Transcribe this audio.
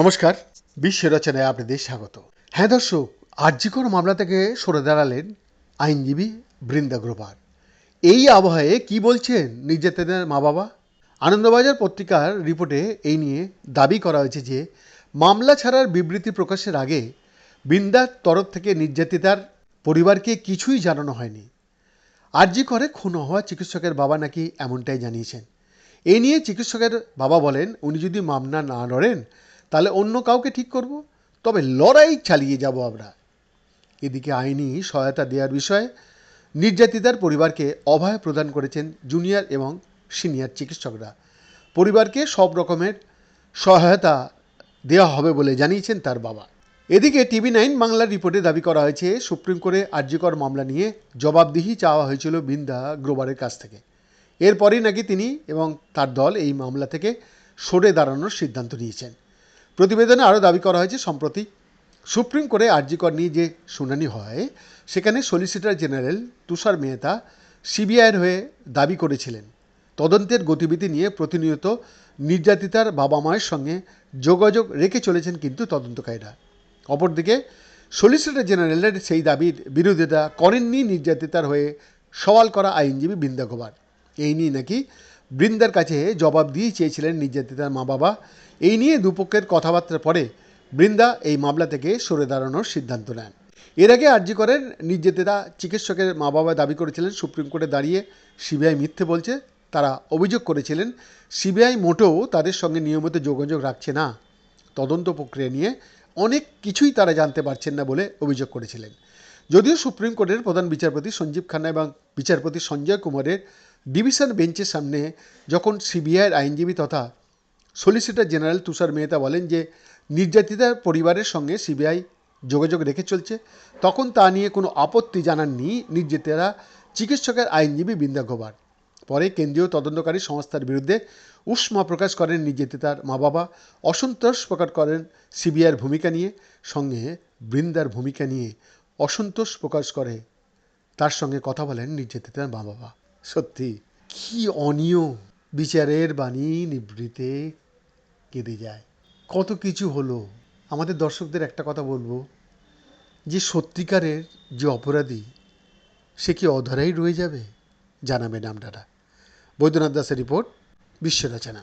নমস্কার, বিশ্ব রচনায় আপনাদের স্বাগত। হ্যাঁ দর্শক, আর্যিকর মামলা থেকে সরে দাঁড়ালেন আইনজীবী বৃন্দা গ্রোভার এই আবহাওয়ায় কি বলছেন নির্যাতনের মা বাবা আনন্দবাজার পত্রিকার রিপোর্টে এই নিয়ে দাবি করা হয়েছে যে, মামলা ছাড়ার বিবৃতি প্রকাশের আগে বৃন্দার তরফ থেকে নির্যাতিতার পরিবারকে কিছুই জানানো হয়নি। আরজি করে খুন হওয়া চিকিৎসকের বাবা নাকি এমনটাই জানিয়েছেন। এ নিয়ে চিকিৎসকের বাবা বলেন, উনি যদি মামলা না লড়েন তাহলে অন্য কাউকে ঠিক করব? তবে লড়াই চালিয়ে যাব আমরা। এদিকে আইনি সহায়তা দেওয়ার বিষয়ে নির্যাতিতার পরিবারকে অভয় প্রদান করেছেন জুনিয়র এবং সিনিয়র চিকিৎসকরা। পরিবারকে সব রকমের সহায়তা দেওয়া হবে বলে জানিয়েছেন তার বাবা। এদিকে টিভি নাইন বাংলার রিপোর্টে দাবি করা হয়েছে, সুপ্রিম কোর্টে আর্যিকর মামলা নিয়ে জবাবদিহি চাওয়া হয়েছিল বৃন্দা গ্রোভারের কাছ থেকে। এরপরই নাকি তিনি এবং তার দল এই মামলা থেকে সরে দাঁড়ানোর সিদ্ধান্ত নিয়েছেন। প্রতিবেদনে আরও দাবি করা হয়েছে, সম্প্রতি সুপ্রিম কোর্টে আর্যিকর নিয়ে যে শুনানি হয়, সেখানে সলিসিটর জেনারেল তুষার মেহতা সিবিআইয়ের হয়ে দাবি করেছিলেন। তদন্তের গতিবিধি নিয়ে প্রতিনিয়ত নির্যাতিতার বাবা মায়ের সঙ্গে যোগাযোগ রেখে চলেছেন কিন্তু তদন্তকারীরা। অপরদিকে, সলিসিটর জেনারেলের সেই দাবির বিরোধিতা করেননি নির্যাতিতার হয়ে সওয়াল করা আইনজীবী বৃন্দা এই নিয়ে নাকি বৃন্দার কাছে জবাব দিয়ে চেয়েছিলেন নির্যাতিতার মা বাবা। এই নিয়ে দুপক্ষের কথাবার্তার পরে বৃন্দা এই মামলা থেকে সরে দাঁড়ানোর সিদ্ধান্ত নেন। এর আগে আর্জি করেন নির্যাতিতা চিকিৎসকের মা বাবা দাবি করেছিলেন, সুপ্রিম কোর্টে দাঁড়িয়ে সিবিআই মিথ্যে বলছে, তারা অভিযোগ করেছিলেন, সিবিআই মোটেও তাদের সঙ্গে নিয়মিত যোগাযোগ রাখছে না। তদন্ত প্রক্রিয়া নিয়ে অনেক কিছুই তারা জানতে পারছেন না বলে অভিযোগ করেছিলেন। যদিও সুপ্রিম কোর্টের প্রধান বিচারপতি সঞ্জীব খান্না এবং বিচারপতি সঞ্জয় কুমারের ডিভিশন বেঞ্চের সামনে যখন সিবিআইয়ের আইনজীবী তথা সলিসিটর জেনারেল তুষার মেহতা বলেন যে নির্যাতিতার পরিবারের সঙ্গে সিবিআই যোগাযোগ রেখে চলছে, তখন তা নিয়ে কোনো আপত্তি জানাননি নির্যাতিতারা চিকিৎসকের আইনজীবী বৃন্দা গোবার। পরে কেন্দ্রীয় তদন্তকারী সংস্থার বিরুদ্ধে উষ্মা প্রকাশ করেন নির্যাতিতার মা বাবা অসন্তোষ প্রকাশ করেন সিবিআইয়ের ভূমিকা নিয়ে, সঙ্গে বৃন্দার ভূমিকা নিয়ে অসন্তোষ প্রকাশ করে। তার সঙ্গে কথা বলেন নির্যাতিতার মা বাবা সত্যি, কি অনিয়ম। বিচারের বাণী নিবৃতে কেঁদে যায়। কত কিছু হলো, আমাদের দর্শকদের একটা কথা বলব, যে সত্যিকারের যে অপরাধী, সে কি অধরাই রয়ে যাবে? জানাবেন আপনারা বৈদ্যনাথ দাসের রিপোর্ট বিশ্ব রচনা